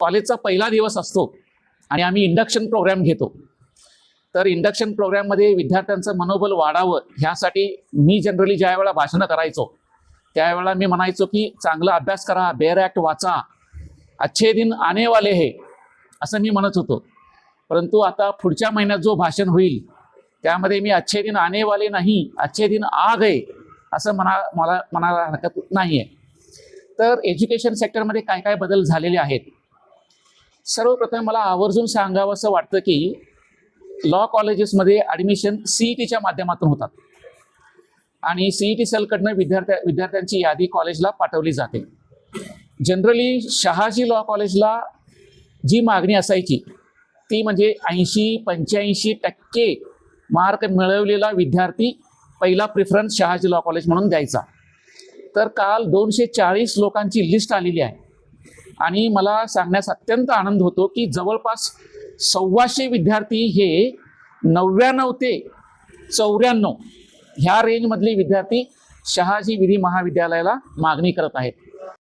कॉलेजचा पहिला दिवस असतो आणि आम्ही इंडक्शन प्रोग्राम घेतो. तर इंडक्शन प्रोग्राममध्ये विद्यार्थ्यांचं मनोबल वाढावं ह्यासाठी मी जनरली ज्या वेळेला भाषणं करायचो त्यावेळेला मी म्हणायचो की चांगला अभ्यास करा बेअर ॲक्ट वाचा. अच्छे दिन आने वाले हे असं मी म्हणत होतो. परंतु आता पुढच्या महिन्यात जो भाषण होईल त्यामध्ये मी अच्छे दिन आने वाले नाही अच्छे दिन आ गए असं म्हणा मला म्हणायला हरकत नाही आहे तर एज्युकेशन सेक्टरमध्ये काय काय बदल झालेले आहेत? सर्वप्रथम मला आवर्जून सांगावं असं वाटतं की लॉ कॉलेजेसमध्ये ॲडमिशन सी ई टीच्या माध्यमातून होतात. आणि सी ई टी सेलकडनं विद्यार्थ्या विद्यार्थ्यांची यादी कॉलेजला पाठवली जाते. जनरली शहाजी लॉ कॉलेजला जी मागणी असायची ती म्हणजे ऐंशी पंच्याऐंशी टक्के मार्क मिळवलेला विद्यार्थी पहिला प्रिफरन्स शहाजी लॉ कॉलेज म्हणून द्यायचा. तर काल दोनशे चाळीस लोकांची लिस्ट आलेली आहे. आणि मला सांगण्यास अत्यंत आनंद होतो की जवळपास सव्वाशे विद्यार्थी हे नव्याण्णव ते चौऱ्याण्णव ह्या रेंजमधले विद्यार्थी शहाजी विधी महाविद्यालयाला मागणी करत आहेत.